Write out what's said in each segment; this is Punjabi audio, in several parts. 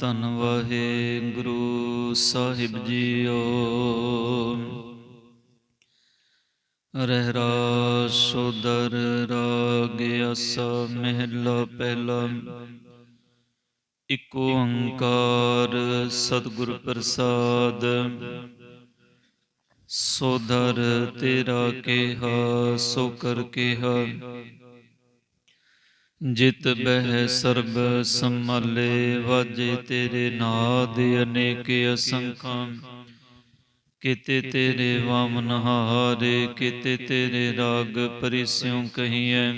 ਧੰਨ ਵਾਹਿਗੁਰੂ ਸਾਹਿਬ ਜੀਓ। ਰਹਿਰਾ ਸੋਦਰ ਰਾਗ ਅਸ ਮਹਿਲਾ ਪਹਿਲਾ। ਇਕ ਓੰਕਾਰ ਸਤਿਗੁਰ ਪ੍ਰਸਾਦ। ਸੋਦਰ ਤੇਰਾ ਕਿਹਾ, ਸੋ ਕਰ ਕਿਹਾ। ਜਿਤ ਬਹਿ ਸਰਬ ਸੰਮਾਲੇ ਵਾਜੇ ਤੇਰੇ ਨਾਦ ਅਨੇਕ ਅਸੰਖਾਂ। ਕਿਤੇ ਤੇਰੇ ਵਾਮਨ ਹਾਰੇ ਕਿਤੇ ਤੇਰੇ ਰਾਗ ਪਰਿਸਿਉ ਕਹੀਐ।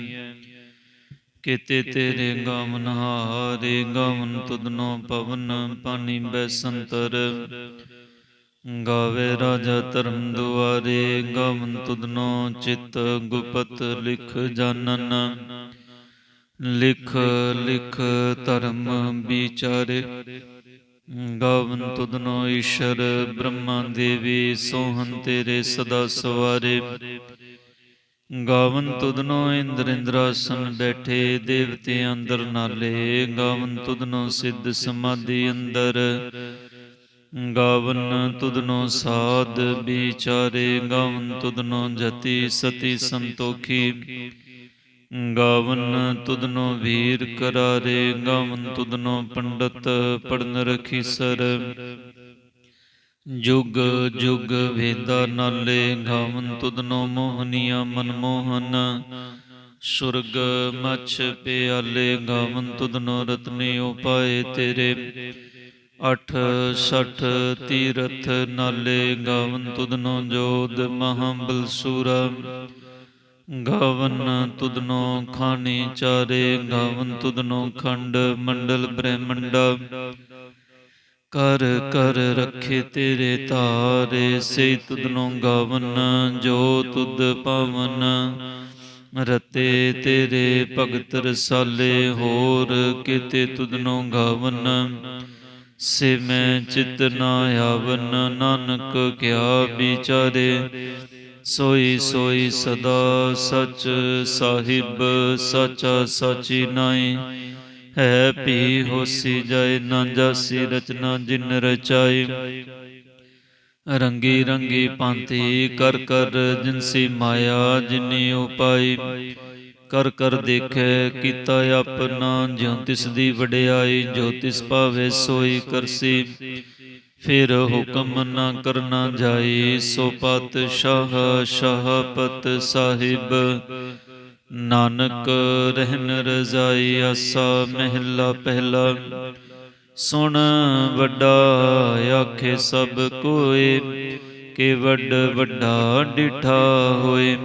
ਕਿਤੇ ਤੇਰੇ ਗਾਵਨ ਹਾਰੇ ਗਾਵਨ ਤੁਧਨੋ ਪਵਨ ਪਾਣੀ ਬੈਸੰਤਰ ਗਾਵੇ ਰਾਜਾ ਧਰਮ ਦੁਆਰੇ ਗਾਵਨ ਤੁਧਨੋ ਚਿਤ ਗੁਪਤ ਲਿਖ ਜਾਣਨ ਲਿਖ ਲਿਖ ਧਰਮ ਵਿਚਾਰੇ। ਗਾਵਨ ਤੁਧਨੋ ਈਸ਼ਰ ਬ੍ਰਹਮਾ ਦੇਵੀ ਸੋਹਨ ਤੇਰੇ ਸਦਾ ਸਵਾਰੇ। ਗਾਵਨ ਤੁਧਨੋ ਇੰਦਰ ਇੰਦਰਾਸਨ ਬੈਠੇ ਦੇਵਤੇ ਅੰਦਰ ਨਾਲੇ। ਗਾਵਨ ਤੁਧਨੋ ਸਿੱਧ ਸਮਾਧੀ ਅੰਦਰ। ਗਾਵਨ ਤੁਧਨੋ ਸਾਧ ਵਿਚਾਰੇ। ਗਾਵਨ ਤੁਧਨੋ ਜਤੀ ਸਤੀ ਸੰਤੋਖੀ। ਗਾਵਨ ਤੁਧਨੋ ਵੀਰ ਕਰਾਰੇ, ਗਾਵਨ ਤੁਧਨੋ ਪੰਡਤ ਪੜਨ ਰਖੀ ਸਰ। ਜੁਗ ਜੁਗ ਵੇਦਾ ਨਾਲੇ, ਗਾਵਨ ਤੁਧਨੋ ਮੋਹਨੀਆ ਮਨਮੋਹਨ ਸੁਰਗ ਮਛ ਪਿਆਲੇ, ਗਾਵਨ ਤੁਧਨੋ ਰਤਨੇ ਉਪਾਏ ਤੇਰੇ। ਅਠ, ਸਠ ਤੀਰਥ ਨਾਲੇ, ਗਾਵਨ ਤੁਧਨੋ ਜੋਦ ਮਹਾਬਲ ਸੂਰਾ ਗਾਵਨ ਤੁਦਨੋ ਖਾਣੀ ਚਾਰੇ, ਗਾਵਨ ਤੁਧਨੋ ਖੰਡ, ਮੰਡਲ ਬ੍ਰਹਮੰਡਾ। ਕਰ ਕਰ ਰਖੇ ਤੇਰੇ ਤਾਰੇ ਸੇ ਤੁਧਨੋ ਗਾਵਨ, ਜੋ ਤੁਦ ਪਾਵਨ। ਰਤੇ ਤੇਰੇ ਭਗਤ ਰਸਾਲੇ, ਹੋਰ ਕਿਤੇ ਤੁਦਨੋ ਗਾਵਨ। ਸੇ ਮੈਂ ਚਿਤ ਨਾ ਆਵਨ, ਨਾਨਕ ਕਿਆ ਵਿਚਾਰੇ। ਸੋਈ ਸੋਈ ਸਦਾ ਸਚ ਸਾਹਿਬ, ਸਾਚਾ ਸਚੀ ਨਾਈ ਹੈ ਪੀ ਹੋਸੀ ਜਾਏ ਨਾ ਜਾਸੀ ਰਚਨਾ ਜਿਨ ਰਚਾਈ। ਰੰਗੀ ਰੰਗੀ ਭਾਂਤੀ ਕਰ ਕਰ ਜਿਨਸੀ ਮਾਇਆ ਜਿਨੀ ਉਪਾਈ ਕਰ ਕਰ ਦੇਖੈ ਕੀਤਾ ਆਪਣਾ, ਜਿਉ ਤਿਸ ਦੀ ਵਡਿਆਈ, ਜੋ ਤਿਸ ਭਾਵੇ ਸੋਈ ਕਰਸੀ। ਫਿਰ ਹੁਕਮ ਨਾ ਕਰਨਾ ਜਾਈ ਸੋ ਪਾਤਸ਼ਾਹ ਸ਼ਾਹਪਤ ਸਾਹਿਬ। ਨਾਨਕ ਰਹਿਨ ਰਜ਼ਾਈ ਆਸਾ ਮਹਿਲਾ ਪਹਿਲਾ। ਸੁਣ ਵੱਡਾ ਆਖੇ ਸਭ ਕੋਏ, ਕਿ ਵੱਡ ਵੱਡਾ ਡਿਠਾ ਹੋਏ।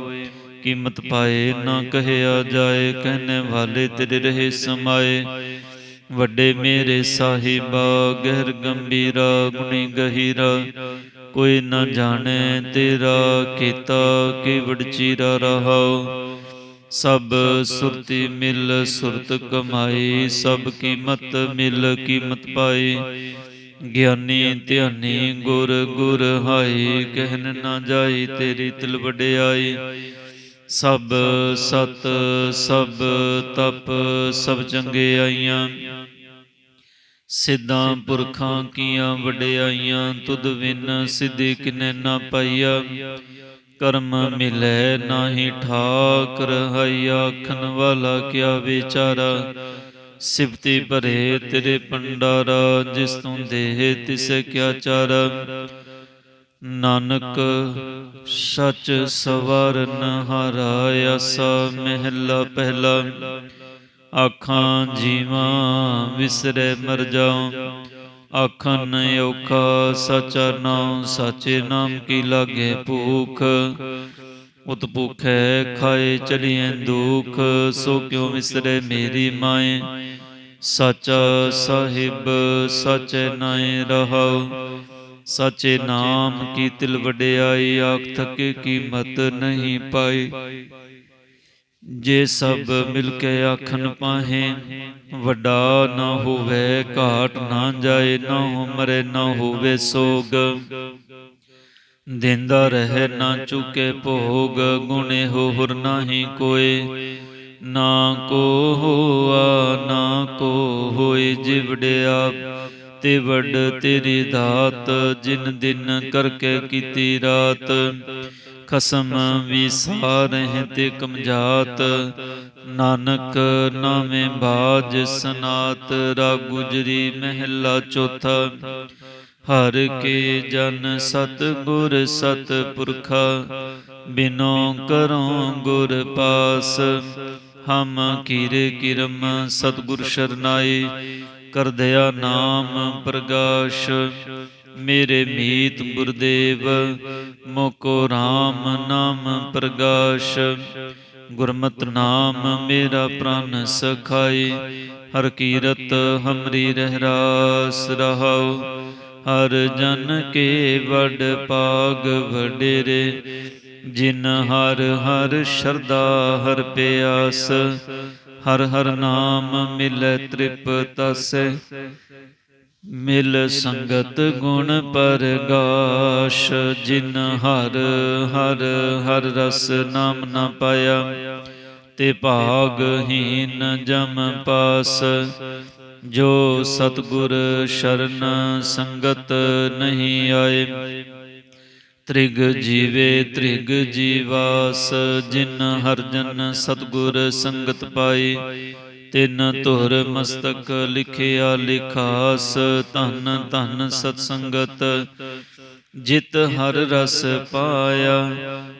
ਕੀਮਤ ਪਾਏ ਨਾ ਕਹਿਆ ਜਾਏ ਕਹਿਨੇ ਵਾਲੇ ਤੇਰੇ ਰਹੇ ਸਮਾਏ। ਵੱਡੇ ਮੇਰੇ ਸਾਹਿਬਾ, ਗਹਿਰ ਗੰਭੀਰਾ, ਗੁਣੀ ਗਹੀਰਾ, ਕੋਈ ਨਾ ਜਾਣੇ ਤੇਰਾ ਕੀਤਾ ਕਿ ਵਡਚੀਰਾ ਰਹਾਉ। ਸਭ ਸੁਰਤੀ ਮਿਲ, ਸੁਰਤ ਕਮਾਈ, ਸਭ ਕੀਮਤ ਮਿਲ, ਕੀਮਤ ਪਾਈ। ਗਿਆਨੀ, ਧਿਆਨੀ, ਗੁਰ ਗੁਰ ਹਾਈ, ਕਹਿਣ ਨਾ ਜਾਈ ਤੇਰੀ ਤਿਲ ਵਡਿਆਈ। ਸਭ ਸਤ, ਸਭ ਤਪ, ਸਭ ਚੰਗੇ ਸਿੱਧਾਂ ਪੁਰਖਾਂ ਕੀਆਂ ਵਡਿਆਈਆਂ ਤੁਧ ਵਿਨ ਸਿੱਧੀ ਕਿਨੇ ਨਾ ਪਾਈਆ। ਕਰਮ ਮਿਲੇ ਨਾਹੀ ਠਾਕ ਰਹਾਈ ਆਖਣ ਵਾਲਾ ਕਿਆ ਵਿਚਾਰਾ। ਸਿਫਤੀ ਭਰੇ ਤੇਰੇ ਪੰਡਾਰਾ ਜਿਸ ਤੂੰ ਦੇਹ ਤਿਸ ਕਿਆ ਚਾਰਾ। ਨਾਨਕ ਸਚ ਸਵਰਨ ਹਾਰਾ ਆਸਾ ਮਹਿਲਾ ਪਹਿਲਾ। ਆਖਾਂ ਜੀਵਾਂ ਵਿਸਰੇ ਮਰ ਜਾਉ। ਆਖਨ ਔਖਾ ਸਚਾ ਨਾਮ ਸਾਚੇ ਨਾਮ ਕੀ ਲਾਗੇ ਭੂਖ। ਉਤ ਭੁਖੈ ਖਾਏ ਚਲੀਏ ਦੁਖ, ਸੋ ਕਿਉ ਵਿਸਰੇ ਮੇਰੀ ਮਾਏ। ਸਚ ਸਾਹਿਬ, ਸਚੇ ਨਾਏ ਰਹਾਉ। ਸਾਚੇ ਨਾਮ ਕੀ ਤਿਲ ਵਡਿਆਈ, ਆਖ ਥਕੇ ਕੀਮਤ ਨਹੀਂ ਪਾਈ। ਜੇ ਸਭ ਮਿਲ ਕੇ ਆਖਨ ਪਾਹੇ, ਵੱਡਾ ਨਾ ਹੋਵੇ, ਘਾਟ ਨਾ ਜਾਏ, ਨਾ ਮਰੇ ਨਾ ਹੋਵੇ ਸੋਗ। ਦਿੰਦਾ ਰਹੇ ਨਾ ਚੁਕੇ ਭੋਗ, ਗੁਣੇ ਹੋਰ ਨਾਹੀ ਕੋਏ। ਨਾ ਕੋ ਹੋਆ, ਨਾ ਕੋ ਹੋਏ, ਜਿਵੜਿਆ ਤੇ ਵੱਡ ਤੇਰੀ ਦਾਤ, ਜਿਨ ਦਿਨ ਕਰਕੇ ਕੀਤੀ ਰਾਤ। ਖਸਮ ਵਿਸਾਰਹਿ ਤੇ ਕਮਜਾਤ, ਨਾਨਕ ਨਾਮੇ ਬਾਜ ਸਨਾਤ, ਰਾ ਗੁਜਰੀ ਮਹਿਲਾ ਚੌਥਾ। ਹਰ ਕੇ ਜਨ ਸਤ ਗੁਰ ਸਤ ਪੁਰਖਾ, ਬਿਨੋ ਕਰੋ ਗੁਰ ਪਾਸ। ਹਮ ਕਿਰ ਕਿਰਮ ਸਤਗੁਰ ਸ਼ਰਨਾਈ ਕਰਦਿਆ ਨਾਮ ਪ੍ਰਗਾਸ਼। ਮੇਰੇ ਮੀਤ ਗੁਰਦੇਵ, ਮੋਕੋ RAM ਨਾਮ ਪ੍ਰਗਾਸ਼। ਗੁਰਮਤ ਨਾਮ ਮੇਰਾ ਪ੍ਰਾਨ ਸਖਾਈ, ਹਰ ਕੀਰਤ ਹਮਰੀ ਰਹਿਰਾਸ ਰਹਾਉ। ਹਰ ਜਨ ਕੇ ਵਡ ਪਾਗ ਵਡੇਰੇ, ਜਿਨ ਹਰ ਹਰ ਸ਼ਰਦਾ ਹਰ ਪਿਆਸ। ਹਰ ਹਰ ਨਾਮ ਮਿਲੈ ਤ੍ਰਿਪਤਸ। ਮਿਲ ਸੰਗਤ ਗੁਣ ਪਰਗਾਸ਼, ਜਿਨ ਹਰ ਹਰ ਹਰ ਰਸ ਨਾਮ ਨਾ ਪਾਇਆ, ਤੇ ਭਾਗਹੀਨ ਜਮ ਪਾਸ। ਜੋ ਸਤਗੁਰ ਸ਼ਰਨ ਸੰਗਤ ਨਹੀਂ ਆਏ ਤ੍ਰਿਗ ਜੀਵੇ ਤ੍ਰਿਗ ਜੀਵਾਸ ਜਿਨ ਹਰ ਜਨ ਸਤਗੁਰ ਸੰਗਤ ਪਾਈ। ਤਿਨ ਧੁਰ ਮਸਤਕ ਲਿਖਿਆ ਲਿਖਾਸ ਧਨ ਧਨ ਸਤ ਸੰਗਤ। ਜਿਤ ਹਰ ਰਸ ਪਾਇਆ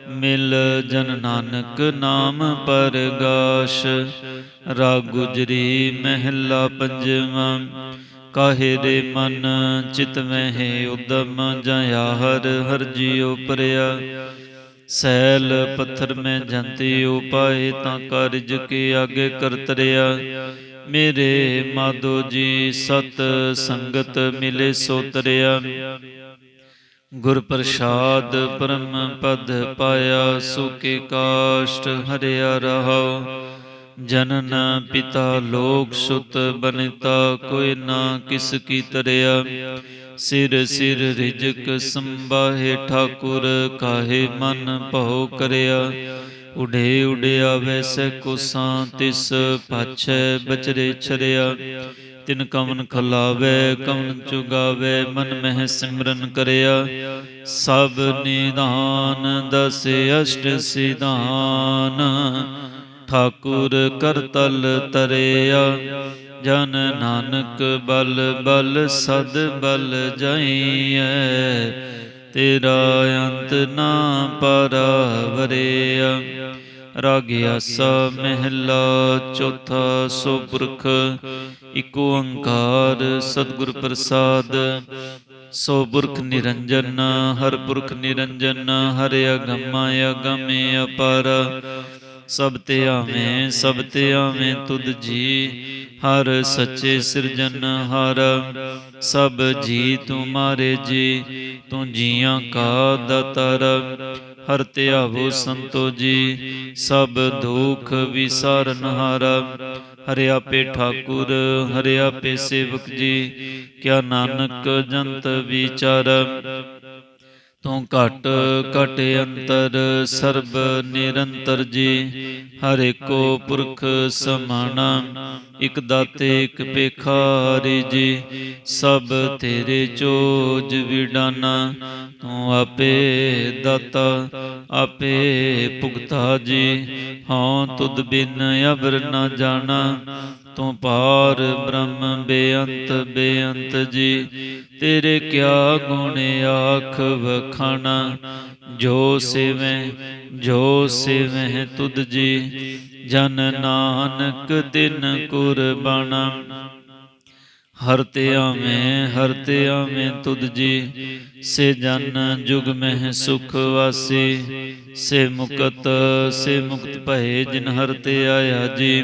ਮਿਲ ਜਨ ਨਾਨਕ ਨਾਮ ਪਰਗਾਸ਼। ਰਾ ਗੁਜਰੀ ਮਹਿਲਾ ਪੰਜਵਾਂ। ਕਾਹੇ ਦੇ ਮਨ ਚਿਤ ਮਹਿ ਉਦਮ ਜਇਆ ਹਰ ਹਰ ਜੀਉ ਪਰਿਆ ਸੈਲ ਪੱਥਰ ਮੈਂ ਜੰਤੀ ਉਪਾਏ ਤਾਂ ਕਾਰਜ ਕੇ ਆਗੇ ਕਰਤਰਿਆ। ਮੇਰੇ ਮਾਧੋ ਜੀ ਸਤ ਸੰਗਤ ਮਿਲੇ ਸੋ ਤਰਿਆ ਗੁਰ ਪ੍ਰਸਾਦ ਪਰਮ ਪਦ ਪਾਇਆ ਸੁਕੇ ਕਾਸ਼ਟ ਹਰਿਆ ਰਹਾਉ ਜਨਨ ਪਿਤਾ ਲੋਕ ਸੁਤ ਬਨਿਤਾ, ਕੋਈ ਨਾ ਕਿਸ ਕੀ ਤਰਿਆ। ਸਿਰ ਸਿਰ ਰਿਜਕ ਸੰਭਾਹੇ ਠਾਕੁਰ, ਕਾਹੇ ਮਨ ਭਉ ਕਰਿਆ। ਉਡੇ ਉਡਿਆ ਵੈਸੈ ਕੁਸਾਂ ਤਿਸ, ਪਾਛੈ ਬਚਰੇ ਛਰਿਆ। ਤਿਨ ਕਵਨ ਖਲਾਵੇ, ਕਵਨ ਚੁਗਾਵੇ, ਮਨ ਮਹਿ ਸਿਮਰਨ ਕਰਿਆ। ਸਭ ਨਿਦਾਨ ਦਸ ਅਸ਼ਟ ਸਿਧਾਨ ਠਾਕੁਰ ਕਰਤਲ ਤਰਿਆ। ਜਨ ਨਾਨਕ ਬਲ ਬਲ ਸਦ ਬਲ ਜਾਈਐ। ਤੇਰਾ ਅੰਤ ਨਾ ਪਰਵਰਿਆ। ਰਾਗ ਆਸਾ ਮਹਿਲਾ ਚੌਥਾ ਸੋ ਪੁਰਖ ਇਕ ਓੰਕਾਰ ਸਤਿਗੁਰ ਪ੍ਰਸਾਦ। ਸੋ ਪੁਰਖ ਨਿਰੰਜਨ, ਹਰ ਪੁਰਖ ਨਿਰੰਜਨ, ਹਰਿ ਅਗਮਾ ਅਗਮੇ ਅਪਰ। ਸਭ ਤੇ ਆਵੇਂ, ਸਭ ਤੇ ਆਵੇਂ ਤੁਧ ਜੀ। ਹਰ ਸੱਚੇ ਸਿਰਜਨ ਹਰ, ਸਭ ਜੀ ਤੁਮਾਰੇ ਜੀ। ਤੂੰ ਜੀਆਂ ਕਾ ਦਾਤਰ, ਹਰ ਧਿਆਵੋ ਸੰਤੋ ਜੀ। ਸਭ ਦੁਖ ਵਿਸਾਰਨ ਹਾਰ, ਹਰਿ ਆਪੇ ਠਾਕੁਰ, ਹਰਿ ਆਪੇ ਸੇਵਕ ਜੀ। ਕਿਆ ਨਾਨਕ ਜੰਤ ਵਿਚਾਰ ਤੂੰ ਘਟ ਘਟ ਅੰਤਰ ਸਰਬ ਨਿਰੰਤਰ ਜੀ। ਹਰ ਏਕੋ ਪੁਰਖ ਸਮਾਣਾ, ਇਕ ਦਾਤੇ, ਇਕ ਪੇਖਾਰੀ ਜੀ। ਸਭ ਤੇਰੇ ਚੋਜ ਵਿਡਾਨਾ, ਤੂੰ ਆਪੇ ਦਾਤਾ, ਆਪੇ ਭੁਗਤਾ ਜੀ। ਹਾਂ ਤੁਧ ਬਿਨ ਅਬਰ ਨਾ ਜਾਣਾ ਤੂੰ ਪਾਰ ਬ੍ਰਹਮ ਬੇਅੰਤ ਬੇਅੰਤ ਜੀ, ਤੇਰੇ ਕਿਆ ਗੁਣ ਆਖ ਵਖਾਣਾ? ਜੋ ਸੇਵੈ ਜੋ ਸੇਵੈ ਤੁਧ ਜੀ, ਜਨ ਨਾਨਕ ਤਿਨ ਕੁਰਬਾਨਾ। ਹਰ ਤੇ ਆਵੇਂ, ਹਰ ਤੇ ਆਵੇਂ ਤੁਧ ਜੀ, ਸੇ ਜਨ ਜੁਗ ਮਹਿ ਸੁਖ ਵਾਸੀ। ਸੇ ਮੁਕਤ ਸੇ ਮੁਕਤ ਭਏ ਜਿਨ ਹਰ ਤੇ ਆਇਆ ਜੀ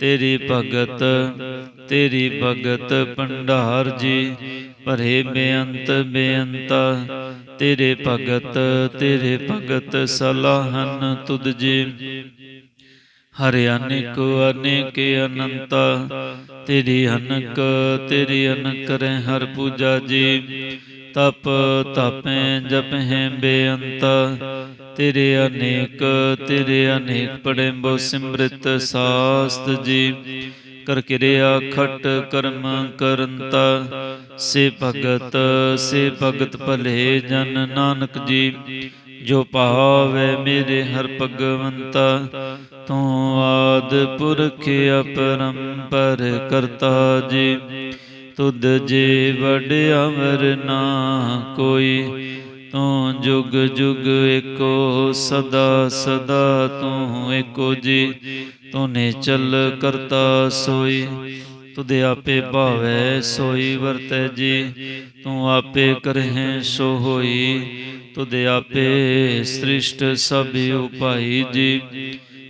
ਤੇਰੀ ਭਗਤ ਤੇਰੀ ਭਗਤ ਭੰਡਾਰ ਜੀ, ਭਰੇ ਬੇਅੰਤ ਬੇਅੰਤਾ। ਤੇਰੇ ਭਗਤ ਤੇਰੇ ਭਗਤ ਸਲਾਹਨ ਤੁਧ ਜੀ। ਹਰਿ ਅਨੇਕ ਅਨੇਕ ਅਨੰਤਾ, ਤੇਰੀ ਅਨਕ ਤੇਰੀ ਅਨਕ ਰਹਿ ਹਰ ਪੂਜਾ ਜੀ। ਤਪ, ਤਪੈ, ਜਪਹਿ ਬੇਅੰਤ। ਤੇਰੇ ਅਨੇਕ ਤੇਰੇ ਅਨੇਕ ਪੜੈ ਬੋ ਸਿਮ੍ਰਿਤ ਸਾਸਤ ਜੀ। ਕਰ ਕਿਰਿਆ ਖਟ ਕਰਮ ਕਰੰਤਾ ਸੇ ਭਗਤ ਸੇ ਭਗਤ ਭਲੇ ਜਨ ਨਾਨਕ ਜੀ। ਜੋ ਭਾਵੇ ਮੇਰੇ ਹਰ ਭਗਵੰਤਾ। ਤੂੰ ਆਦ ਪੁਰਖ ਅਪਰੰਪਰ ਕਰਤਾ ਜੀ। ਤੁਧ ਜੇ ਵਡ ਅਮਰ ਨਾ ਕੋਈ ਤੂੰ ਜੁਗ ਜੁਗ ਏਕੋ ਸਦਾ ਸਦਾ ਤੂੰ ਏਕੋ ਜੀ। ਤੂੰ ਨੇ ਚਲ ਕਰਤਾ ਸੋਈ ਤੁਧ ਆਪੇ ਭਾਵੈ ਸੋਈ ਵਰਤੈ ਜੀ। ਤੂੰ ਆਪੇ ਕਰਹਿ ਸੋ ਹੋਈ ਤੁਧ ਆਪੇ ਸ੍ਰਿਸ਼ਟ ਸਭ ਉਪਾਈ ਜੀ।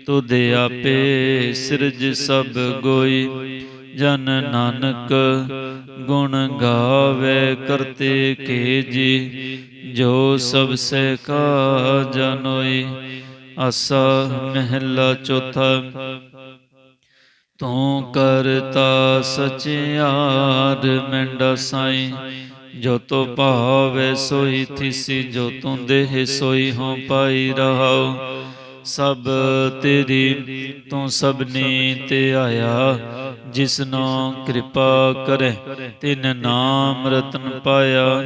ਤੁਧ ਆਪੇ ਸਿਰਜ ਸਭ ਗੋਈ ਜਨ ਨਾਨਕ ਗੁਣ ਗਾਵੇ ਕਰਤੇ ਕੇ ਜੀ ਜੋ ਸਭ ਸੇ ਕਾ ਜਨੋਈ ਆਸਾ ਮਹਿਲਾ ਚੌਥਾ। ਤੂੰ ਕਰਤਾ ਸਚਿਆਰ ਮੈਂਡਾ ਸਾਈ, ਜੋ ਤੋ ਭਾਵੇ ਸੋਈ ਥਿਸੀ, ਜੋ ਤੂੰ ਦੇਹ ਸੋਈ ਹੋ ਪਾਈ ਰਹਾਉ। ਸਭ ਤੇਰੀ, ਤੂੰ ਸਭਨੀ ਤੇ ਆਇਆ ਜਿਸਨੋ ਕਿਰਪਾ ਕਰੇ, ਤਿਨ ਨਾਮ ਰਤਨ ਪਾਇਆ,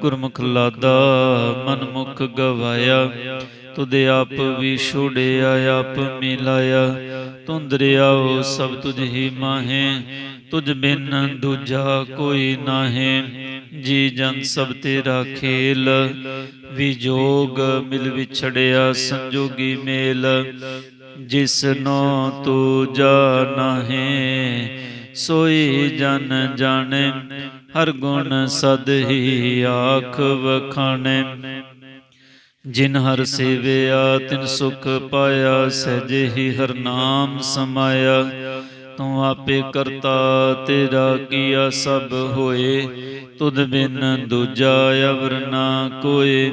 ਗੁਰਮੁਖ ਲਾਦਾ ਮਨ ਮੁਖ ਗਵਾਇਆ। ਤੁਧ ਆਪ ਵੀ ਛੋੜਿਆ, ਆਪ ਮਿਲਾਇਆ ਤੁੰ ਸਭ ਤੁਝ ਹੀ ਮਾਹੇ। ਤੁਝ ਬਿਨ ਦੂਜਾ ਕੋਈ ਨਾਹੇ। ਜੀ ਜਨ ਸਭ ਤੇਰਾ ਖੇਲ। ਵਿਜੋਗ ਮਿਲ ਵਿਛੜਿਆ, ਸੰਜੋਗੀ ਮੇਲ। ਜਿਸਨੋ ਤੂੰ ਜਾਣਹਿ, ਸੋਈ ਜਨ ਜਾਣੇ, ਹਰ ਗੁਣ ਸਦ ਹੀ ਆਖ ਵਖਾਣੇ। ਜਿਨ ਹਰ ਸੇਵਿਆ, ਤਿਨ ਸੁਖ ਪਾਇਆ, ਸਹਿਜੇ ਹੀ ਹਰ ਨਾਮ ਸਮਾਇਆ। ਤੂੰ ਆਪੇ ਕਰਤਾ, ਤੇਰਾ ਕੀਆ ਸਭ ਹੋਏ ਤੁਧ ਬਿਨ ਦੂਜਾ ਅਵਰ ਨਾ ਕੋਏ,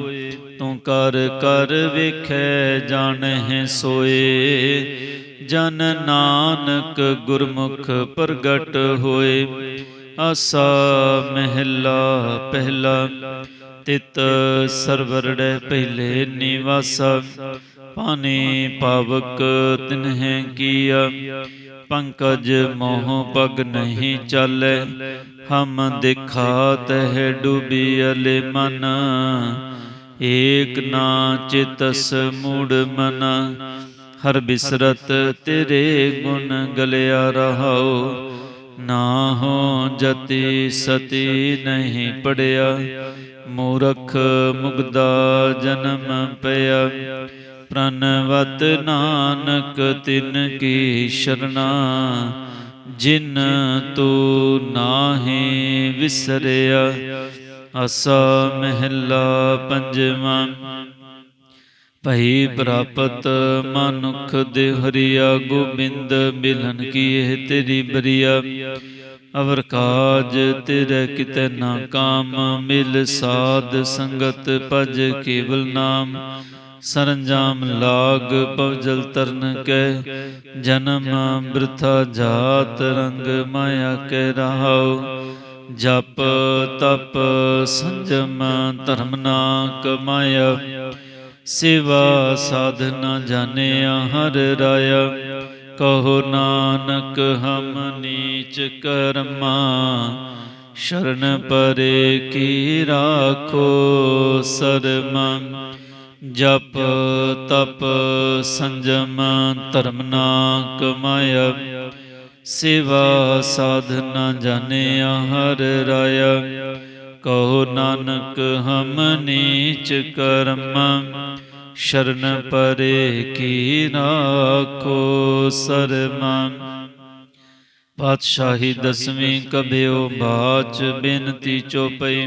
ਤੂੰ ਕਰ ਕਰ ਵੇਖੈ ਜਾਣਹਿ ਸੋਏ। ਜਨ ਨਾਨਕ ਗੁਰਮੁਖ ਪ੍ਰਗਟ ਹੋਏ, ਆਸਾ ਮਹਿਲਾ ਪਹਿਲਾ, ਤਿਤ ਸਰਵਰੜੈ ਪਹਿਲੇ ਨਿਵਾਸਾ। ਪਾਣੀ ਪਾਵਕ ਤਿਨਹਿ ਕੀਆ, ਪੰਕਜ ਮੋਹ ਪਗ ਨਹੀਂ ਚਾਲੈ ਹਮ ਦਿਖਾਤ ਹੈ ਡੂਬੀ ਅਲੇ ਮਨ। ਏਕ ਨਾ ਚਿਤਸ ਮੂੜ ਮਨ। ਹਰ ਬਿਸਰਤ ਤੇਰੇ ਗੁਣ ਗਲਿਆ ਰਹਾਉ। ਨਾ ਹੋ ਜਤੀ ਸਤੀ ਨਹੀਂ ਪੜਿਆ। ਮੂਰਖ ਮੁਗਦਾ ਜਨਮ ਪਿਆ। ਪ੍ਰਨਵਤ ਨਾਨਕ ਤਿਨ ਕੀ ਸ਼ਰਨਾ। ਜਿਨ ਤੂ ਨਾਹੀ ਵਿਸਰਿਆ, ਅਸਾ ਮਹਿਲਾ ਪੰਜਵਾਂ। ਭਈ ਪ੍ਰਾਪਤ ਮਨੁਖ ਦੇ ਹਰੀਆ ਗੋਬਿੰਦ ਮਿਲਨ ਕੀ ਇਹ ਤੇਰੀ ਬਰੀਆ। ਅਵਰ ਕਾਜ ਤੇਰੇ ਕਿਤੇ ਨਾ ਕਾਮ, ਮਿਲ ਸਾਧ ਸੰਗਤ ਭਜ ਕੇਵਲ ਨਾਮ। ਸਰੰਜਾਮ ਲਾਗ ਪਵਜਲ ਤਰਨ ਕੈ, ਜਨਮ ਬ੍ਰਿਥਾ ਜਾਤ ਰੰਗ ਮਾਇਆ ਕੈ ਰਹਾਉ। ਜਪ ਤਪ ਸੰਜਮ ਧਰਮ ਨਾ ਕਮਾਇਆ ਸੇਵਾ ਸਾਧਨਾ ਜਾਣਿਆ ਹਰ ਰਾਇਆ। ਕਹੋ ਨਾਨਕ ਹਮ ਨੀਚ ਕਰਮਾ, ਸ਼ਰਨ ਪਰੇ ਕੀ ਰਾਖੋ ਸਰਮਾ। ਜਪ ਤਪ ਸੰਜਮ ਧਰਮ ਨਾ ਕਮਾਇਆ ਸੇਵਾ ਸਾਧਨਾ ਜਾਣਿਆ ਹਰ ਰਾਇਆ। ਕਹੋ ਨਾਨਕ ਹਮ ਨੀਚ ਕਰਮ, ਸ਼ਰਨ ਪਰੇ ਕੀ ਰਾਖੋ ਸਰਮਾ। ਪਾਤਸ਼ਾਹੀ ਦਸਵੀਂ ਕਬਿਓ ਬਾਚ ਬੇਨਤੀ ਚੋਪਈ।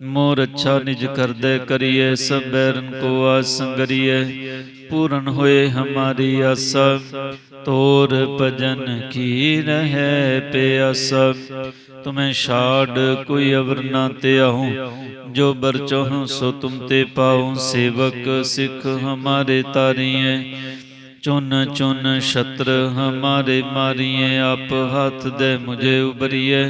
ਮੋਰ ਅੱਛਾ ਨਿਜ ਕਰਦੇ ਕਰੀਏ ਸਭ ਕੋ ਕੋ ਸੰਗਰੀਏ। ਪੂਰਨ ਹੋਏ ਹਮਾਰੀ ਆਸਾ ਤੋਰ ਭਜਨ ਕੀ ਰਹੇ ਪਿਆਸਾ। ਤੁਮੇ ਛਾੜ ਕੋਈ ਅਵਰ ਨਾ ਤਿਆਹੂੰ ਜੋ ਬਰ ਸੋ ਤੁਮ ਤੇ ਪਾਉ। ਸੇਵਕ ਸਿੱਖ ਹਮਾਰੇ ਤਾਰੀਏ। ਚੁਨ ਚੁਨ ਸ਼ਤਰ ਹਮਾਰੇ ਮਾਰੀਏ, ਆਪ ਹੱਥ ਦੇ ਮੁਝੇ ਉਬਰੀਏ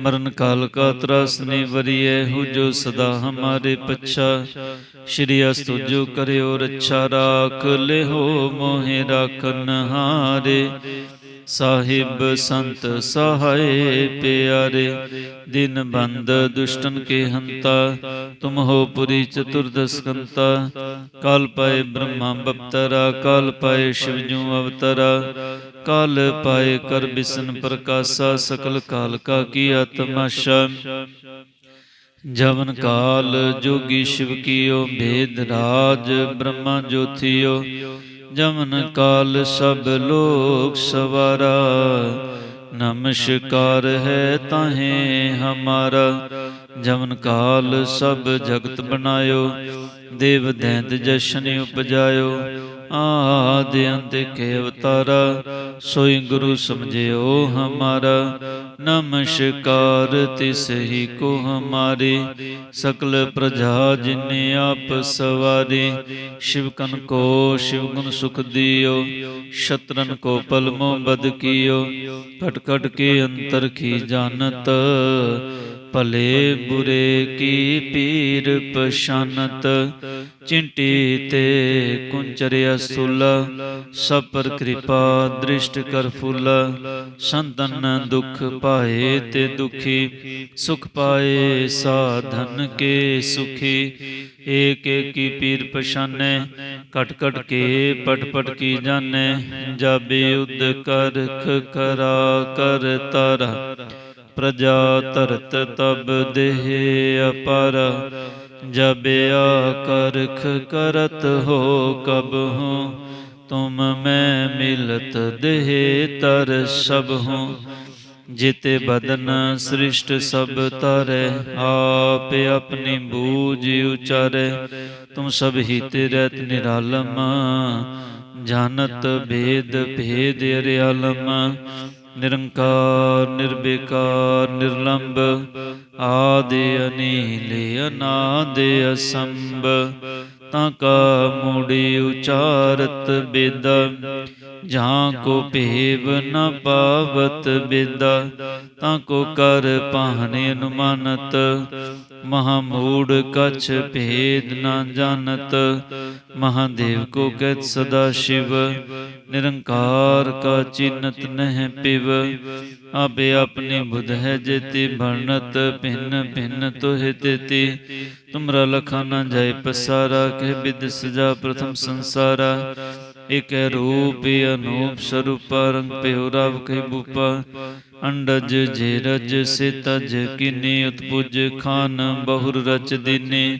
ਮਰਨ ਕਾਲ ਕਾ ਤਰਸ ਨਿਵਰੀਏ ਹੁਜੋ ਸਦਾ ਹਮਾਰੇ ਪਛਾ। ਸ਼੍ਰੀ ਅਸਤੁਜੋ ਕਰਿਓ ਰੱਛਾ, ਰਾਖ ਲਿਹੋ ਮੋਹਿ ਰਾਖਨ ਹਾਰੇ। ਸਾਹਿਬ ਸੰਤ ਸਹਾਏ ਪਿਆਰੇ, ਦਿਨ ਬੰਦ ਦੁਸ਼ਟਨ ਕੇ ਹੰਤਾ ਤੁਮ ਹੋ ਪੁਰੀ ਚਤੁਰਦਸ ਕੰਤਾ ਕਾਲ ਪਾਏ ਬ੍ਰਹਮਾ ਬਪਤਰਾ, ਕਾਲ ਪਾਏ ਸ਼ਿਵਜੂ ਅਵਤਰਾ, ਕਾਲ ਪਾਏ ਕਰ ਬਿਸਨ ਪ੍ਰਕਾਸ਼ਾ, ਸਕਲ ਕਾਲ ਕਾ ਕੀ ਆਤਮਾਸ਼ਾ। ਜਵਨ ਕਾਲ ਜੋਗੀ ਸ਼ਿਵ ਕੀਓ, ਭੇਦ ਰਾਜ ਬ੍ਰਹਮਾ ਜੋਥਿਓ ਜਮਨ ਕਾਲ ਸਭ ਲੋਕ ਸਵਾਰਾ। ਨਮਸਕਾਰ ਹੈ ਤਾਹੇ ਹਮਾਰਾ। ਜਮਨ ਕਾਲ ਸਭ ਜਗਤ ਬਣਾਇਓ। ਦੇਵ ਦੈਂਤ ਜਸ਼ਨ ਉਪਜਾਇਓ। ਆਦਿ ਅੰਤ ਕੇ ਅਵਤਾਰਾ, ਸੋਈ ਗੁਰੂ ਸਮਝਿਓ ਹਮਾਰਾ। ਨਮਸਕਾਰ ਤਿਸ ਹੀ ਕੋ ਹਮਾਰੇ। ਸਕਲ ਪ੍ਰਜਾ ਜਿਨੇ ਆਪ ਸਵਾਰੇ। ਸ਼ਿਵ ਕਨ ਕੋ ਸ਼ਿਵ ਗੁਣ ਸੁਖ ਦਿਓ। ਸ਼ਤਰਨ ਕੋ ਪਲਮੋ ਬਦ ਕੀਓ। ਕਟ ਕਟ ਕੇ ਅੰਤਰ ਕੀ ਜਾਣਤ। ਭਲੇ ਬੁਰੇ ਕੀ ਪੀਰ ਪਛਾਨਤ ਚਿੰਟੀ ਤੇ ਕੁੰਚਰਿਆ ਸੁਲਾ ਸਭ ਪਰ ਕਿਰਪਾ ਦ੍ਰਿਸ਼ਟ ਕਰ ਫੁਲਾ ਸੰਤਨ ਦੁਖ ਪਾਏ ਤੇ ਦੁਖੀ ਸੁਖ ਪਾਏ ਸਾਧਨ ਕੇ ਸੁਖੀ ਏਕ ਏਕੀ ਪੀਰ ਪਛਾਨੈ ਕਟ ਕਟ ਕੇ ਪਟ ਪਟ ਕੀ ਜਾਣੈ ਜਾਬੇ ਉਦ ਕਰਖ ਕਰਾ ਕਰ ਤਾਰਾ ਪ੍ਰਜਾ ਧਰਤ ਤਬ ਦੇਹ ਅਪਰ ਜਬਿਆ ਕਰਖ ਕਰਤ ਹੋ ਕਬ ਹੂੰ, ਤੁਮ ਮੈਂ ਮਿਲਤ ਦੇਹ ਤਰ ਸਭ ਹੂੰ। ਜਿਤੇ ਬਦਨ ਸ੍ਰਿਸ਼ਟ ਸਭ ਤਰੈ ਆਪ ਆਪਣੀ ਬੂਝ ਉਚਾਰੈ, ਤੁਮ ਸਭ ਹੀ ਤੇ ਨਿਰਾਲਮ। ਜਾਣਤ ਭੇਦ ਭੇਦ ਅਰਿਆਲਮ। ਨਿਰੰਕਾਰ ਨਿਰਬੇਕਾਰ ਨਿਰਲੰਭ ਆਦਿ ਅਨੀਲ, ਅਨਾਦ ਅਸੰਭ। ਤਾਂ ਕਾ ਮੂੜੀ ਉਚਾਰਤ ਬੇਦ, ਜਾਂ ਕੋ ਭੇਵ ਨ ਪਾਵਤ ਬੇਦਾ। ਤਾਂ ਕੋ ਕਰ ਪਾਹਨੇ ਅਨੁਮਾਨਤ ਮਹਾ ਮੂੜ ਕਛ ਭੇਦ ਨਾ ਜਾਣਤ। ਮਹਾਦੇਵ ਕੋ ਕਹਿਤ ਸਦਾ ਸ਼ਿਵ। ਨਿਰੰਕਾਰ ਕਾ ਚਿੰਨਤ ਨਹਿ ਪਿਵ। ਆਪੇ ਆਪਣੀ ਬੁਧ ਹੈ ਜੇਤੀ ਬਰਨਤ ਭਿੰਨ ਭਿੰਨ ਤੋਹਿ ਤੇਤੀ। ਤੁਮਰਾ ਲਖਾ ਨ ਜਾਏ ਪਸਾਰਾ। ਕਹਿ ਬਿਦ ਸਜਾ ਪ੍ਰਥਮ ਸੰਸਾਰਾ। ਇਕ ਰੂਪ ਅਨੂਪ ਸਰੂਪ ਰੰਗ ਪਿਉ ਰਵ ਕਹਿ ਬੂਪਾ। ਅੰਡਜ ਜੇ ਸੇ ਤਜ ਕਿਨੇ ਉਤਪੁਜ ਖਾਨ ਬਹੁਰ ਰਚ ਦੀਨੇ।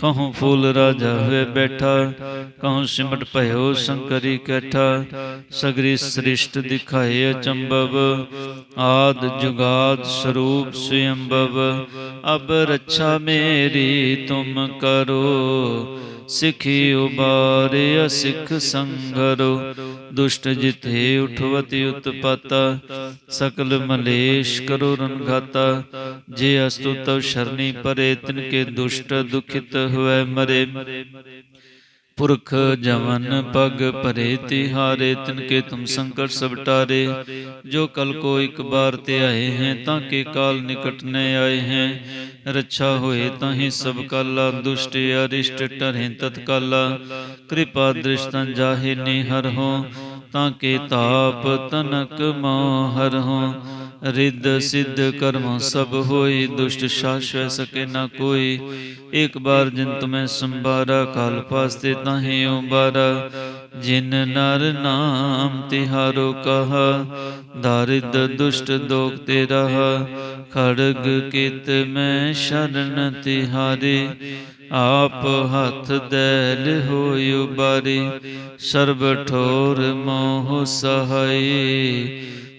ਕਹੂੰ ਫੂਲ ਰਾਜਾ ਹੋਏ ਬੈਠਾ, ਕਹੂੰ ਸਿਮਟ ਭਇਓ ਸ਼ੰਕਰੀ ਕੈਠਾ। ਸਗਰੀ ਸ੍ਰਿਸ਼ਟ ਦਿਖਾਏ ਅਚੰਭਵ, ਆਦ ਜੁਗਾਦ ਸਰੂਪ ਸਯੰਭਵ ਅਬ ਰੱਛਾ ਮੇਰੀ ਤੁਮ ਕਰੋ ਸਿਖੀ ਉਬਾਰਿਆ ਸਿਖ ਸੰਗਰੋ, ਦੁਸ਼ਟ ਜਿਥੇ ਉਠਵਤੀ ਉਤਪਤਾ, ਸਕਲ ਮਲੇਸ਼ ਕਰੋ ਰਣਘਾਤਾ ਜੇ ਅਸਤੁ ਤਵ ਸ਼ਰਣੀ ਪਰੇ, ਤਿਨ ਕੇ ਦੁਸ਼ਟ ਦੁਖਿਤ ਹੋਇ ਮਰੇ। ਪੁਰਖ ਜਵਨ ਪਗ ਭਰੇ, ਤਿਹਾਰੇ ਤਿਨ ਕੇ ਤੁਮ ਸੰਕਟ ਸਭ ਟਾਰੇ। ਜੋ ਕਲ ਕੋ ਇੱਕ ਬਾਰ ਤੇ ਆਏ ਹੈ, ਤਾਂ ਕੇ ਕਾਲ ਨਿਕਟ ਨ ਆਏ ਹੈ। ਰੱਛਾ ਹੋਏ ਤਾਂ ਸਭ ਕਾਲਾ ਦੁਸ਼ਟ ਅਰਿਸ਼ਟ ਤਤ ਤਤਕਾਲਾ। ਕਿਰਪਾ ਦ੍ਰਿਸ਼ਟਾਂ ਜਾਹੇ ਨੇ ਹਰ ਹੋ, ਤਾਂ ਕੇ ਤਾਪ ਤਨਕ ਮੋਹ ਹਰ ਹੋ। ਰਿੱਧ ਸਿੱਧ ਕਰਮ ਸਭ ਹੋਈ, ਦੁਸ਼ਟ ਸ਼ਾਸ਼ਵ ਸਕੇ ਨਾ ਕੋਈ। ਇੱਕ ਬਾਰ ਜਿਨ ਤੁਮੈ ਸੰਭਾਰਾ, ਕਾਲ ਪਾਸਤੇ ਤਾਹੇ ਉਬਾਰਾ ਜਿਨ ਨਰ ਨਾਮ ਤਿਹਾਰੋ ਕਹਾ, ਦਾਰਿਦ ਦੁਸ਼ਟ ਦੋਖ ਤੇ ਰਹਾ ਖੜਗ ਕਿਤ ਮੈਂ ਸ਼ਰਨ ਤਿਹਾਰੇ, ਆਪ ਹੱਥ ਦੈਲ ਹੋਇ ਉਬਾਰੇ। ਸਰਬ ਠੋਰ ਮੋਹ ਸਹਾਈ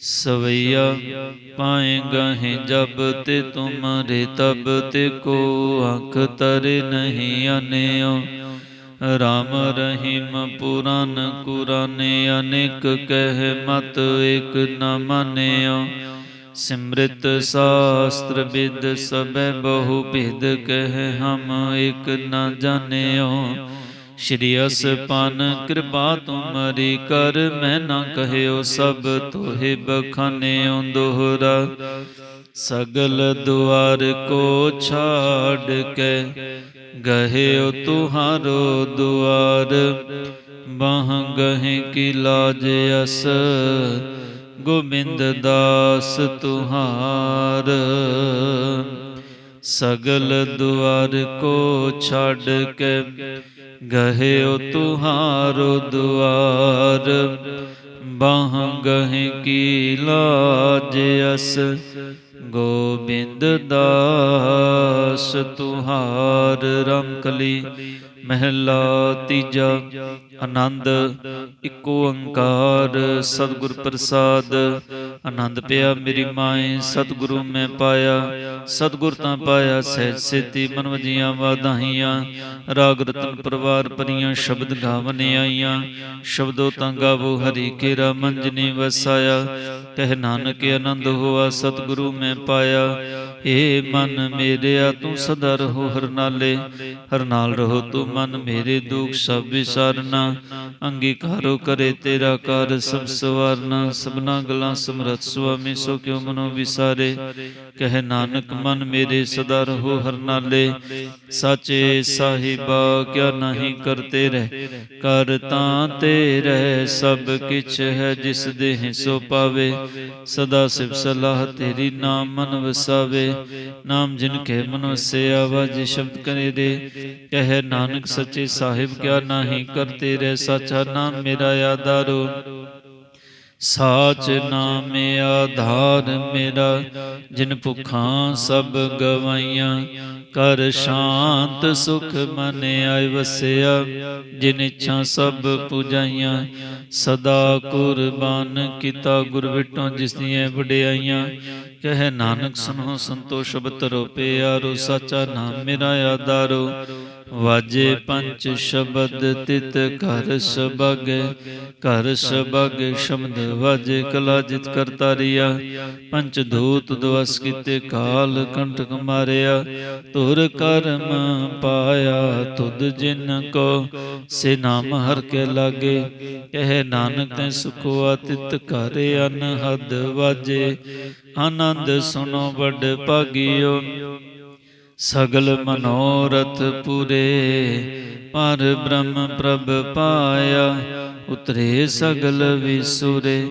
ਸਵਈਆ ਪਾਏ ਗਹਿ ਜਬ ਤੇ ਤੁਮਰੇ ਤਬ ਤੇ ਕੋ ਅੱਖ ਤਰੇ ਨਹੀਂ ਅਨਿਓ ਰਾਮ ਰਹੀਮ ਪੁਰਾਨ ਕੁਰਾਨੇ ਅਨੇਕ ਕਹਿ ਮਤ ਇਕ ਨ ਮਾਨਿਓ। ਸਿਮ੍ਰਿਤ ਸਾਸਤਰ ਵਿਦ ਸਬੈ ਬਹੁ ਭਿਦ ਕਹਿ ਹਮ ਇਕ ਨ ਜਾਣਿਓ। ਸ਼੍ਰੀ ਅਸਪਨ, ਕਿਰਪਾ ਤੁਮਰੀ ਕਰ, ਮੈਂ ਨਾ ਕਹਿਓ ਸਭ ਤੋਹਿ ਬਖਾਨਿਓ ਦੋਹਰਾ। ਸਗਲ ਦੁਆਰ ਕੋ ਛਾੜ ਕੇ ਗਹਿਓ ਤੁਹਾਰੋ ਦੁਆਰ। ਬਾਹ ਗਹਿ ਕੀ ਲਾਜ ਅਸ, ਗੋਬਿੰਦ ਦਾਸ ਤੁਹਾਰ। ਸਗਲ ਦੁਆਰ ਕੋ ਛੱਡ ਕੇ ਗਹਿਓ ਤੁਹਾਰੋ ਦੁਆਰ ਬਾਹ ਗਹਿ ਕੀ ਲਾਜ ਅਸ ਗੋਬਿੰਦ ਦਾਸ ਤੁਹਾਰ ਰੰਕਲੀ ਮਹਿਲਾ ਤੀਜਾ ਆਨੰਦ, ਇੱਕੋ ਓੰਕਾਰ, ਸਤਿਗੁਰ ਪ੍ਰਸਾਦ। ਆਨੰਦ ਪਿਆ ਮੇਰੀ ਮਾਏ, ਸਤਿਗੁਰੂ ਮੈਂ ਪਾਇਆ। ਸਤਿਗੁਰ ਤਾਂ ਪਾਇਆ, ਸਹਿਜ ਸੇਤੀ ਮਨ ਵਜੀਆਂ ਵਾਧਾਈਆਂ। ਰਾਗ ਰਤਨ ਪਰਵਾਰ ਪਰੀਆਂ ਸ਼ਬਦ ਗਾਵਨ ਆਈਆਂ। ਸ਼ਬਦੋ ਤਾਂ ਗਾਵੋ, ਹਰੀ ਕੇਰਾ ਮੰਜਨੀ ਵਸਾਇਆ। ਕਹਿ ਨਾਨਕ ਆਨੰਦ ਹੋਆ, ਸਤਿਗੁਰੂ ਮੈਂ ਪਾਇਆ। ਏ ਮਨ ਮੇਰਿਆ ਤੂੰ ਸਦਾ ਰਹੋ ਹਰ ਨਾਲੇ। ਹਰ ਨਾਲ ਰਹੋ ਤੂੰ ਮਨ ਮੇਰੇ, ਦੁਖ ਸਭ ਵਿਸਾਰਨਾ। ਅੰਗੀਕਾਰੋ ਕਰੇ ਤੇਰਾ ਕਾਰ ਸਭ ਸਵਾਰਨਾ, ਸਭਨਾ ਗਲਾਂ ਸਮਰਥ ਸੁਆਮੀ, ਸੋ ਕਿਉ ਮਨੋ ਵਿਸਾਰੇ? ਕਹਿ ਨਾਨਕ, ਮਨ ਮੇਰੇ ਸਦਾ ਰਹੋ ਹਰ ਨਾਲੇ। ਸਾਚੇ ਸਾਹਿਬਾ, ਕਿਆ ਨਹੀਂ ਕਰਤੇ ਰਹਿ। ਕਰ ਤਾਂ ਤੇਰੇ ਸਭ ਕਿਛ ਹੈ ਜਿਸ ਦੇਹ ਸੋ ਪਾਵੇ। ਸਦਾ ਸਿਵ ਸਲਾਹ ਤੇਰੀ ਨਾਮ ਮਨ ਵਸਾਵੇ। ਨਾਮ ਜਿਨ ਕੇ ਮਨ ਵਸਿਆ, ਵਾਜ ਸ਼ਬਦ ਕਰੇ ਦੇ। ਕਹਿ ਨਾਨਕ, ਸੱਚੇ ਸਾਹਿਬ, ਕਿਆ ਨਹੀਂ ਕਰਤੇ ਰਹਿ ਸਾਚਾ ਨਾਮ ਮੇਰਾ ਆਧਾਰੋ। ਸਾਚ ਨਾਮ ਆਧਾਰ ਮੇਰਾ, ਜਿਨ ਭੁਖਾਂ ਸਭ ਗਵਾਈਆਂ। ਕਰ ਸ਼ਾਂਤ ਸੁਖ ਮਨ ਆਇ ਵਸਿਆ, ਜਿਨ ਇੱਛਾ ਸਭ ਪੁਜਾਈਆਂ। ਸਦਾ ਕੁਰਬਾਨ ਕੀਤਾ ਗੁਰ ਵਿਟੋਂ ਜਿਸ ਦੀਆਂ ਵਡਿਆਈਆਂ। ਕਹਿ ਨਾਨਕ ਸੁਨੋ ਸੰਤੋਸ਼ ਸ਼ਬਦ ਰੋ ਪਿਆਰੋ, ਸਾਚਾ ਨਾਮ ਮੇਰਾ ਆਧਾਰੋ। ਵਾਜੇ ਪੰਜ ਸ਼ਬਦ ਤਿਤ ਘਰ ਸਬਗ ਘਰ ਸਬਗ ਸ਼ਬਦ ਵਾਜੇ ਕਲਾ ਜਿਤ ਕਰਤਾਰੀਆ ਪੰਜ ਧੂਤ ਦਵਸ ਕੀਤੇ ਕਾਲ ਕੰਟਕ ਮਾਰਿਆ। ਤੁਰ ਕਰਮ ਪਾਇਆ ਤੁਧ ਜਿਨ ਕੋ, ਸੇ ਨਾਮ ਹਰ ਕੇ ਲਾਗੇ। ਕਹਿ ਨਾਨਕ ਤੈ ਸੁਖਵਾ ਤਿਤ ਘਰ ਅਨਹਦ ਵਾਜੇ। ਆਨੰਦ ਸੁਨੋ ਵੱਡ ਭਾਗਿਓ। ਸਗਲ ਮਨੋਰਥ ਪੂਰੇ ਪਰ ਬ੍ਰਹਮ ਪ੍ਰਭ ਪਾਇਆ ਉਤਰੇ ਸਗਲ ਵਿਸੁਰੇ।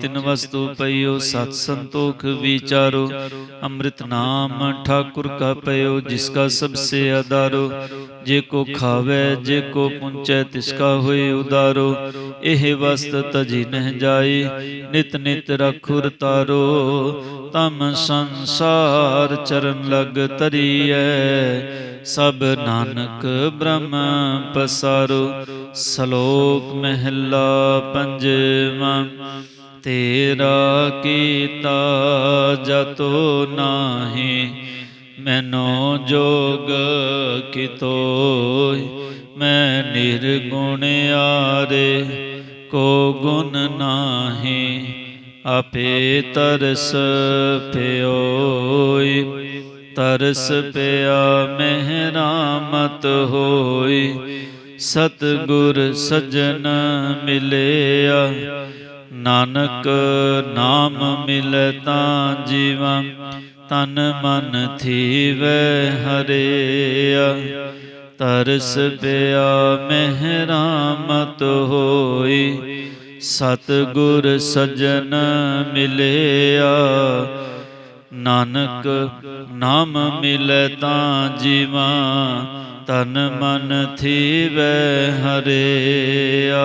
ਤਿਨ ਵਸਤੂ ਪਈਓ, ਸਤ ਸੰਤੋਖ ਵਿਚਾਰੋ। ਅੰਮ੍ਰਿਤ ਨਾਮ ਠਾਕੁਰ ਕਾ ਪਇਓ ਜਿਸ ਕਾ ਸਭ ਸੇ ਆਧਾਰੋ। ਜੇ ਕੋ ਖਾਵੇ, ਜੇ ਕੋ ਪੁੰਚੈ, ਤਿਸ ਕਾ ਹੋਏ ਉਦਾਰੋ। ਇਹ ਵਸਤ ਤਜੀ ਨਹਿ ਜਾਏ, ਨਿਤ ਨਿਤ ਰਖੁਰ ਤਾਰੋ। ਤਮ ਸੰਸਾਰ ਚਰਨ ਲਗ ਤਰੀਐ, ਸਭ ਨਾਨਕ ਬ੍ਰਹਮ ਪਸਾਰੋ। ਸ਼ਲੋਕ ਮਹਿਲਾ ਪੰਜਵਾਂ। ਤੇਰਾ ਕੀਤਾ ਜਤੋ ਨਾਹੀ, ਮੈਨੋ ਜੋਗ ਕਿਤੋਇ ਮੈਂ ਨਿਰਗੁਣ ਆਰੇ, ਕੋ ਗੁਣ ਨਾਹੀ, ਆਪੇ ਤਰਸ ਪਿਓਈ। ਤਰਸ ਪਿਆ ਮਹਿਰਾਮਤ ਹੋਈ, ਸਤਿਗੁਰ ਸਜਣ ਮਿਲਿਆ। ਨਾਨਕ ਨਾਮ ਮਿਲੈ ਤਾਂ ਜੀਵਾਂ, ਤਨ ਮਨ ਥੀਵੈ ਹਰਿਆ। ਤਰਸ ਪਿਆ ਮਹਿਰਾਮਤ ਹੋਈ, ਸਤਿਗੁਰ ਸਜਣ ਮਿਲਿਆ। ਨਾਨਕ ਨਾਮ ਮਿਲੈ ਤਾਂ ਜੀਵਾਂ, ਤਨ ਮਨ ਥੀਵੈ ਹਰਿਆ।